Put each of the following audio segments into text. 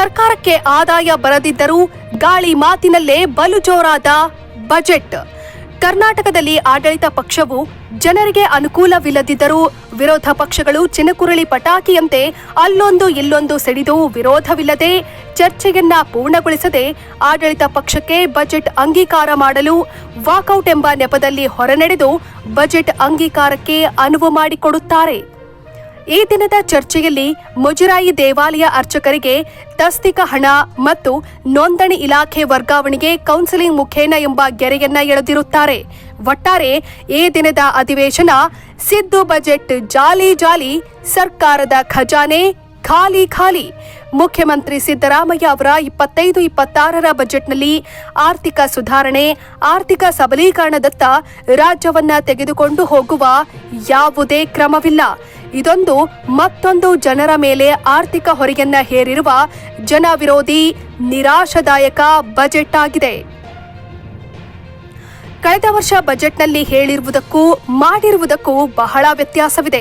ಸರ್ಕಾರಕ್ಕೆ ಆದಾಯ ಬರದಿದ್ದರೂ ಗಾಳಿ ಮಾತಿನಲ್ಲೇ ಬಲು ಜೋರಾದ ಬಜೆಟ್. ಕರ್ನಾಟಕದಲ್ಲಿ ಆಡಳಿತ ಪಕ್ಷವು ಜನರಿಗೆ ಅನುಕೂಲವಿಲ್ಲದಿದ್ದರೂ ವಿರೋಧ ಪಕ್ಷಗಳು ಚಿನಕುರಳಿ ಪಟಾಕಿಯಂತೆ ಅಲ್ಲೊಂದು ಇಲ್ಲೊಂದು ಸಿಡಿದು ವಿರೋಧವಿಲ್ಲದೆ ಚರ್ಚೆಯನ್ನ ಪೂರ್ಣಗೊಳಿಸದೆ ಆಡಳಿತ ಪಕ್ಷಕ್ಕೆ ಬಜೆಟ್ ಅಂಗೀಕಾರ ಮಾಡಲು ವಾಕೌಟ್ ಎಂಬ ನೆಪದಲ್ಲಿ ಹೊರನಡೆದು ಬಜೆಟ್ ಅಂಗೀಕಾರಕ್ಕೆ ಅನುವು ಮಾಡಿಕೊಡುತ್ತಾರೆ. ಈ ದಿನದ ಚರ್ಚೆಯಲ್ಲಿ ಮುಜರಾಯಿ ದೇವಾಲಯ ಅರ್ಚಕರಿಗೆ ತಸ್ತಿಕ ಹಣ ಮತ್ತು ನೋಂದಣಿ ಇಲಾಖೆ ವರ್ಗಾವಣೆಗೆ ಕೌನ್ಸಿಲಿಂಗ್ ಮುಖೇನ ಎಂಬ ಗೆರೆಯನ್ನ ಎಳೆದಿರುತ್ತಾರೆ. ಒಟ್ಟಾರೆ ಈ ದಿನದ ಅಧಿವೇಶನ ಸಿದ್ದು ಬಜೆಟ್ ಜಾಲಿ ಜಾಲಿ ಸರ್ಕಾರದ ಖಜಾನೆ ಖಾಲಿ ಖಾಲಿ ಮುಖ್ಯಮಂತ್ರಿ ಸಿದ್ದರಾಮಯ್ಯ ಅವರ ಇಪ್ಪತ್ತೈದು, ಇಪ್ಪತ್ತಾರರ ಬಜೆಟ್ನಲ್ಲಿ ಆರ್ಥಿಕ ಸುಧಾರಣೆ, ಆರ್ಥಿಕ ಸಬಲೀಕರಣದತ್ತ ರಾಜ್ಯವನ್ನ ತೆಗೆದುಕೊಂಡು ಹೋಗುವ ಯಾವುದೇ ಕ್ರಮವಿಲ್ಲ. ಇದೊಂದು ಮತ್ತೊಂದು ಜನರ ಮೇಲೆ ಆರ್ಥಿಕ ಹೊರೆಯನ್ನ ಹೇರಿರುವ ಜನ ವಿರೋಧಿ ನಿರಾಶದಾಯಕ ಬಜೆಟ್ ಆಗಿದೆ. ಕಳೆದ ವರ್ಷ ಬಜೆಟ್ನಲ್ಲಿ ಹೇಳಿರುವುದಕ್ಕೂ ಮಾಡಿರುವುದಕ್ಕೂ ಬಹಳ ವ್ಯತ್ಯಾಸವಿದೆ.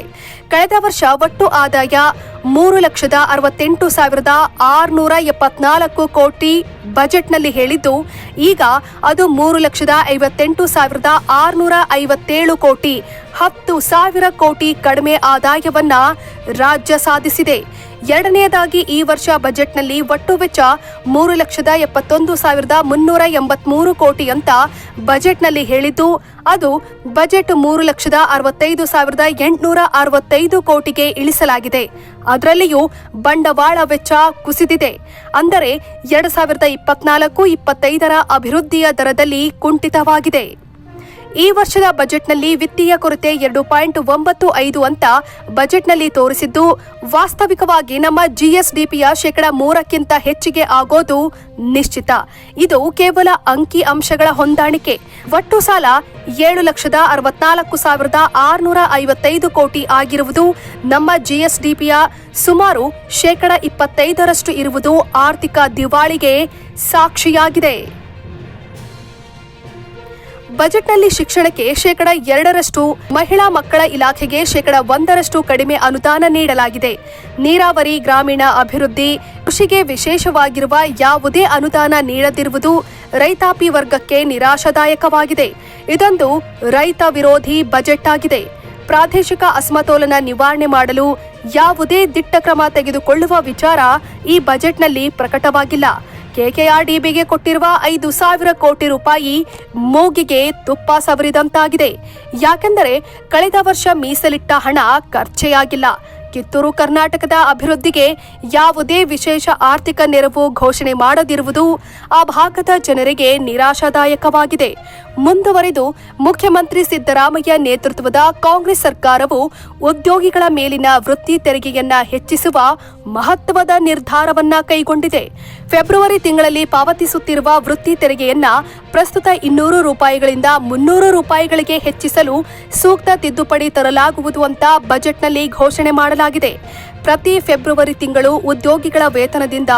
ಕಳೆದ ವರ್ಷ ಒಟ್ಟು ಆದಾಯ ಮೂರು ಲಕ್ಷದ ಅರವತ್ತೆಂಟು ಸಾವಿರದ ಆರುನೂರ ಎಪ್ಪತ್ನಾಲ್ಕು ಕೋಟಿ ಬಜೆಟ್ನಲ್ಲಿ ಹೇಳಿದ್ದು, ಈಗ ಅದು ಮೂರು ಲಕ್ಷದ ಐವತ್ತೆಂಟು ಸಾವಿರದ ಆರುನೂರ ಐವತ್ತೇಳು ಕೋಟಿ, ಹತ್ತು ಸಾವಿರ ಕೋಟಿ ಕಡಿಮೆ ಆದಾಯವನ್ನ ರಾಜ್ಯ ಸಾಧಿಸಿದೆ. ಎರಡನೆಯದಾಗಿ ಈ ವರ್ಷ ಬಜೆಟ್ನಲ್ಲಿ ಒಟ್ಟು ವೆಚ್ಚ ಮೂರು ಲಕ್ಷದ ಎಪ್ಪತ್ತೊಂದು ಸಾವಿರದ ಮುನ್ನೂರ ಎಂಬತ್ಮೂರು ಕೋಟಿ ಅಂತ ಬಜೆಟ್ನಲ್ಲಿ ಹೇಳಿದ್ದು, ಅದು ಬಜೆಟ್ ಮೂರು ಲಕ್ಷದ ಅರವತ್ತೈದು ಸಾವಿರದ ಎಂಟುನೂರ ಅರವತ್ತೈದು ಕೋಟಿಗೆ ಇಳಿಸಲಾಗಿದೆ. ಅದರಲ್ಲಿಯೂ ಬಂಡವಾಳ ವೆಚ್ಚ ಕುಸಿದಿದೆ. ಅಂದರೆ ಎರಡು ಸಾವಿರದ ಇಪ್ಪತ್ನಾಲ್ಕು ಇಪ್ಪತ್ತೈದರ ಅಭಿವೃದ್ಧಿಯ ದರದಲ್ಲಿ ಕುಂಠಿತವಾಗಿದೆ. ಈ ವರ್ಷದ ಬಜೆಟ್ನಲ್ಲಿ ವಿತ್ತೀಯ ಕೊರತೆ ಎರಡು ಪಾಯಿಂಟ್ ಒಂಬತ್ತು ಐದು ಅಂತ ಬಜೆಟ್ನಲ್ಲಿ ತೋರಿಸಿದ್ದು, ವಾಸ್ತವಿಕವಾಗಿ ನಮ್ಮ ಜಿಎಸ್ಡಿಪಿಯ ಶೇಕಡ ಮೂರಕ್ಕಿಂತ ಹೆಚ್ಚಿಗೆ ಆಗೋದು ನಿಶ್ಚಿತ. ಇದು ಕೇವಲ ಅಂಕಿ ಅಂಶಗಳ ಹೊಂದಾಣಿಕೆ. ಒಟ್ಟು ಸಾಲ ಏಳು ಲಕ್ಷದ ಅರವತ್ನಾಲ್ಕು ಸಾವಿರದ ಆರುನೂರ ಐವತ್ತೈದು ಕೋಟಿ ಆಗಿರುವುದು ನಮ್ಮ ಜಿಎಸ್ಡಿಪಿಯ ಸುಮಾರು ಶೇಕಡ ಇಪ್ಪತ್ತೈದರಷ್ಟು ಇರುವುದು ಆರ್ಥಿಕ ದಿವಾಳಿಗೆ ಸಾಕ್ಷಿಯಾಗಿದೆ. ಬಜೆಟ್ನಲ್ಲಿ ಶಿಕ್ಷಣಕ್ಕೆ ಶೇಕಡ ಎರಡರಷ್ಟು ಮಹಿಳಾ ಮಕ್ಕಳ ಇಲಾಖೆಗೆ ಶೇಕಡ ಒಂದರಷ್ಟು ಕಡಿಮೆ ಅನುದಾನ ನೀಡಲಾಗಿದೆ. ನೀರಾವರಿ, ಗ್ರಾಮೀಣ ಅಭಿವೃದ್ಧಿ, ಕೃಷಿಗೆ ವಿಶೇಷವಾಗಿರುವ ಯಾವುದೇ ಅನುದಾನ ನೀಡದಿರುವುದು ರೈತಾಪಿ ವರ್ಗಕ್ಕೆ ನಿರಾಶಾದಾಯಕವಾಗಿದೆ. ಇದೊಂದು ರೈತ ವಿರೋಧಿ ಬಜೆಟ್ ಆಗಿದೆ. ಪ್ರಾದೇಶಿಕ ಅಸಮತೋಲನ ನಿವಾರಣೆ ಮಾಡಲು ಯಾವುದೇ ದಿಟ್ಟ ಕ್ರಮ ತೆಗೆದುಕೊಳ್ಳುವ ವಿಚಾರ ಈ ಬಜೆಟ್ನಲ್ಲಿ ಪ್ರಕಟವಾಗಿಲ್ಲ. ಕೆಕೆಆರ್ಡಿಬಿಗೆ ಕೊಟ್ಟಿರುವ ಐದು ಸಾವಿರ ಕೋಟಿ ರೂಪಾಯಿ ಮೂಗಿಗೆ ತುಪ್ಪ ಸವರಿದಂತಾಗಿದೆ. ಯಾಕೆಂದರೆ, ಕಳೆದ ವರ್ಷ ಮೀಸಲಿಟ್ಟ ಹಣ ಖರ್ಚೇ ಆಗಿಲ್ಲ ಕಿತ್ತೂರು ಕರ್ನಾಟಕದ ಅಭಿವೃದ್ಧಿಗೆ ಯಾವುದೇ ವಿಶೇಷ ಆರ್ಥಿಕ ನೆರವು ಘೋಷಣೆ ಮಾಡದಿರುವುದು ಆ ಭಾಗದ ಜನರಿಗೆ ನಿರಾಶಾದಾಯಕವಾಗಿದೆ. ಮುಂದುವರೆದು ಮುಖ್ಯಮಂತ್ರಿ ಸಿದ್ದರಾಮಯ್ಯ ನೇತೃತ್ವದ ಕಾಂಗ್ರೆಸ್ ಸರ್ಕಾರವು ಉದ್ಯೋಗಿಗಳ ಮೇಲಿನ ವೃತ್ತಿ ತೆರಿಗೆಯನ್ನ ಹೆಚ್ಚಿಸುವ ಮಹತ್ವದ ನಿರ್ಧಾರವನ್ನ ಕೈಗೊಂಡಿದೆ. ಫೆಬ್ರವರಿ ತಿಂಗಳಲ್ಲಿ ಪಾವತಿಸುತ್ತಿರುವ ವೃತ್ತಿ ತೆರಿಗೆಯನ್ನ ಪ್ರಸ್ತುತ ಇನ್ನೂರು ರೂಪಾಯಿಗಳಿಂದ ಮುನ್ನೂರು ರೂಪಾಯಿಗಳಿಗೆ ಹೆಚ್ಚಿಸಲು ಸೂಕ್ತ ತಿದ್ದುಪಡಿ ತರಲಾಗುವುದು ಅಂತ ಬಜೆಟ್ನಲ್ಲಿ ಘೋಷಣೆ ಮಾಡಲಾಗಿದೆ. ಪ್ರತಿ ಫೆಬ್ರವರಿ ತಿಂಗಳು ಉದ್ಯೋಗಿಗಳ ವೇತನದಿಂದ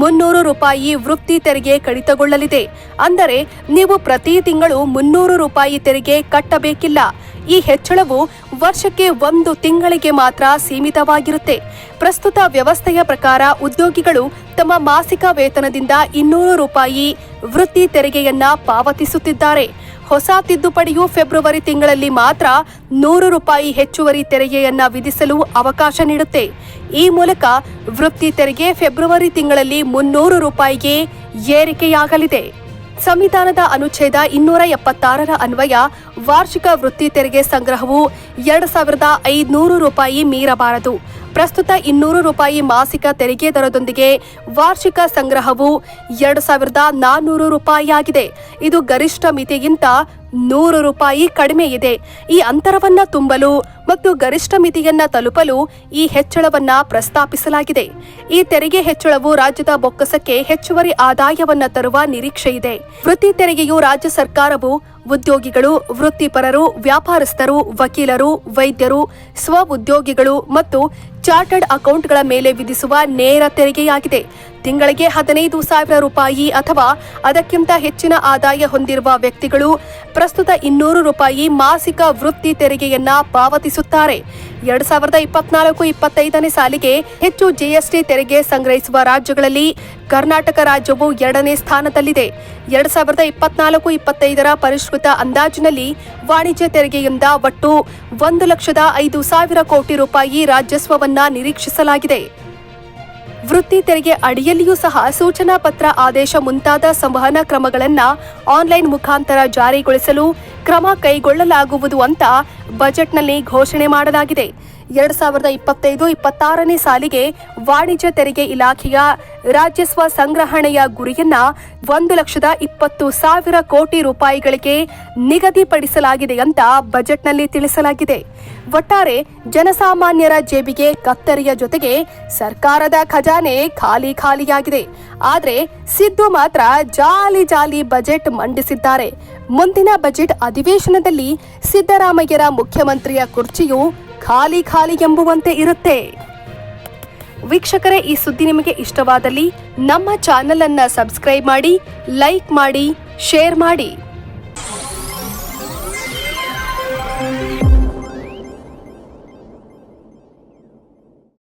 ಮುನ್ನೂರು ರೂಪಾಯಿ ವೃತ್ತಿ ತೆರಿಗೆ ಕಡಿತಗೊಳ್ಳಲಿದೆ. ಅಂದರೆ ನೀವು ಪ್ರತಿ ತಿಂಗಳು ಮುನ್ನೂರು ರೂಪಾಯಿ ತೆರಿಗೆ ಕಟ್ಟಬೇಕಿಲ್ಲ. ಈ ಹೆಚ್ಚಳವು ವರ್ಷಕ್ಕೆ ಒಂದು ತಿಂಗಳಿಗೆ ಮಾತ್ರ ಸೀಮಿತವಾಗಿರುತ್ತೆ. ಪ್ರಸ್ತುತ ವ್ಯವಸ್ಥೆಯ ಪ್ರಕಾರ ಉದ್ಯೋಗಿಗಳು ತಮ್ಮ ಮಾಸಿಕ ವೇತನದಿಂದ ಇನ್ನೂರು ರೂಪಾಯಿ ವೃತ್ತಿ ತೆರಿಗೆಯನ್ನ ಪಾವತಿಸುತ್ತಿದ್ದಾರೆ. ಹೊಸ ತಿದ್ದುಪಡಿಯು ಫೆಬ್ರವರಿ ತಿಂಗಳಲ್ಲಿ ಮಾತ್ರ ನೂರು ರೂಪಾಯಿ ಹೆಚ್ಚುವರಿ ತೆರಿಗೆಯನ್ನ ವಿಧಿಸಲು ಅವಕಾಶ ನೀಡುತ್ತೆ. ಈ ಮೂಲಕ ವೃತ್ತಿ ತೆರಿಗೆ ಫೆಬ್ರವರಿ ತಿಂಗಳಲ್ಲಿ ಮುನ್ನೂರು ರೂಪಾಯಿಗೆ ಏರಿಕೆಯಾಗಲಿದೆ. ಸಂವಿಧಾನದ ಅನುಚ್ಛೇದ ಇನ್ನೂರ ಎಪ್ಪತ್ತಾರರ ಅನ್ವಯ ವಾರ್ಷಿಕ ವೃತ್ತಿ ತೆರಿಗೆ ಸಂಗ್ರಹವು ಎರಡು ಸಾವಿರದ ಐದುನೂರು ರೂಪಾಯಿ ಮೀರಬಾರದು. ಪ್ರಸ್ತುತ ಇನ್ನೂರು ರೂಪಾಯಿ ಮಾಸಿಕ ತೆರಿಗೆ ದರದೊಂದಿಗೆ ವಾರ್ಷಿಕ ಸಂಗ್ರಹವು ಎರಡು ಸಾವಿರದ ನಾನ್ನೂರು ರೂಪಾಯಿಯಾಗಿದೆ. ಇದು ಗರಿಷ್ಠ ಮಿತಿಗಿಂತ ನೂರು ರೂಪಾಯಿ ಕಡಿಮೆ ಇದೆ. ಈ ಅಂತರವನ್ನ ತುಂಬಲು ಮತ್ತು ಗರಿಷ್ಠ ಮಿತಿಯನ್ನ ತಲುಪಲು ಈ ಹೆಚ್ಚಳವನ್ನ ಪ್ರಸ್ತಾಪಿಸಲಾಗಿದೆ. ಈ ತೆರಿಗೆ ಹೆಚ್ಚಳವು ರಾಜ್ಯದ ಬೊಕ್ಕಸಕ್ಕೆ ಹೆಚ್ಚುವರಿ ಆದಾಯವನ್ನ ತರುವ ನಿರೀಕ್ಷೆ ಇದೆ. ವೃತ್ತಿ ತೆರಿಗೆಯು ರಾಜ್ಯ ಸರ್ಕಾರವು ಉದ್ಯೋಗಿಗಳು, ವೃತ್ತಿಪರರು, ವ್ಯಾಪಾರಸ್ಥರು, ವಕೀಲರು, ವೈದ್ಯರು, ಸ್ವ ಉದ್ಯೋಗಿಗಳು ಮತ್ತು ಚಾರ್ಟರ್ಡ್ ಅಕೌಂಟ್ಗಳ ಮೇಲೆ ವಿಧಿಸುವ ನೇರ ತೆರಿಗೆಯಾಗಿದೆ. ತಿಂಗಳಿಗೆ ಹದಿನೈದು ಸಾವಿರ ರೂಪಾಯಿ ಅಥವಾ ಅದಕ್ಕಿಂತ ಹೆಚ್ಚಿನ ಆದಾಯ ಹೊಂದಿರುವ ವ್ಯಕ್ತಿಗಳು ಪ್ರಸ್ತುತ ಇನ್ನೂರು ರೂಪಾಯಿ ಮಾಸಿಕ ವೃತ್ತಿ ತೆರಿಗೆಯನ್ನ ಪಾವತಿಸುತ್ತಾರೆ. ಎರಡ್ ಸಾವಿರದ ಇಪ್ಪತ್ನಾಲ್ಕು ಇಪ್ಪತ್ತೈದನೇ ಸಾಲಿಗೆ ಹೆಚ್ಚು ಜಿಎಸ್ಟಿ ತೆರಿಗೆ ಸಂಗ್ರಹಿಸುವ ರಾಜ್ಯಗಳಲ್ಲಿ ಕರ್ನಾಟಕ ರಾಜ್ಯವು ಎರಡನೇ ಸ್ಥಾನದಲ್ಲಿದೆ. ಎರಡ್ ಸಾವಿರದ ಇಪ್ಪತ್ನಾಲ್ಕು ಇಪ್ಪತ್ತೈದರ ಪರಿಷ್ಕೃತ ಅಂದಾಜಿನಲ್ಲಿ ವಾಣಿಜ್ಯ ತೆರಿಗೆಯಿಂದ ಒಟ್ಟು ಒಂದು ಲಕ್ಷದ ಐದು ಸಾವಿರ ಕೋಟಿ ರೂಪಾಯಿ ರಾಜಸ್ವವನ್ನ ನಿರೀಕ್ಷಿಸಲಾಗಿದೆ. ವೃತ್ತಿ ತೆರಿಗೆ ಅಡಿಯಲ್ಲಿಯೂ ಸಹ ಸೂಚನಾ ಪತ್ರ ಆದೇಶ ಮುಂತಾದ ಸಂವಹನ ಕ್ರಮಗಳನ್ನು ಆನ್ಲೈನ್ ಮುಖಾಂತರ ಜಾರಿಗೊಳಿಸಲು ಕ್ರಮ ಕೈಗೊಳ್ಳಲಾಗುವುದು ಅಂತ ಬಜೆಟ್ನಲ್ಲಿ ಘೋಷಣೆ ಮಾಡಲಾಗಿದೆ. ಎರಡ್ ಸಾವಿರದ ಇಪ್ಪತ್ತೈದು, ಇಪ್ಪತ್ತಾರನೇ ಸಾಲಿಗೆ ವಾಣಿಜ್ಯ ತೆರಿಗೆ ಇಲಾಖೆಯ ರಾಜಸ್ವ ಸಂಗ್ರಹಣೆಯ ಗುರಿಯನ್ನ ಒಂದು ಲಕ್ಷದ ಇಪ್ಪತ್ತು ಸಾವಿರ ಕೋಟಿ ರೂಪಾಯಿಗಳಿಗೆ ನಿಗದಿಪಡಿಸಲಾಗಿದೆ ಅಂತ ಬಜೆಟ್ನಲ್ಲಿ ತಿಳಿಸಲಾಗಿದೆ. ಒಟ್ಟಾರೆ ಜನಸಾಮಾನ್ಯರ ಜೇಬಿಗೆ ಕತ್ತರಿಯ ಜೊತೆಗೆ ಸರ್ಕಾರದ ಖಜಾನೆ ಖಾಲಿ ಖಾಲಿಯಾಗಿದೆ. ಆದರೆ ಸಿದ್ದು ಮಾತ್ರ ಜಾಲಿ ಜಾಲಿ ಬಜೆಟ್ ಮಂಡಿಸಿದ್ದಾರೆ. ಮುಂದಿನ ಬಜೆಟ್ ಅಧಿವೇಶನದಲ್ಲಿ ಸಿದ್ದರಾಮಯ್ಯರ ಮುಖ್ಯಮಂತ್ರಿಯ ಕುರ್ಚಿಯು ಖಾಲಿ ಖಾಲಿ ಎಂಬುವಂತೆ ಇರುತ್ತೆ. ವೀಕ್ಷಕರೇ, ಈ ಸುದ್ದಿ ನಿಮಗೆ ಇಷ್ಟವಾದಲ್ಲಿ ನಮ್ಮ ಚಾನೆಲ್ ಅನ್ನ ಸಬ್ಸ್ಕ್ರೈಬ್ ಮಾಡಿ, ಲೈಕ್ ಮಾಡಿ, ಶೇರ್ ಮಾಡಿ.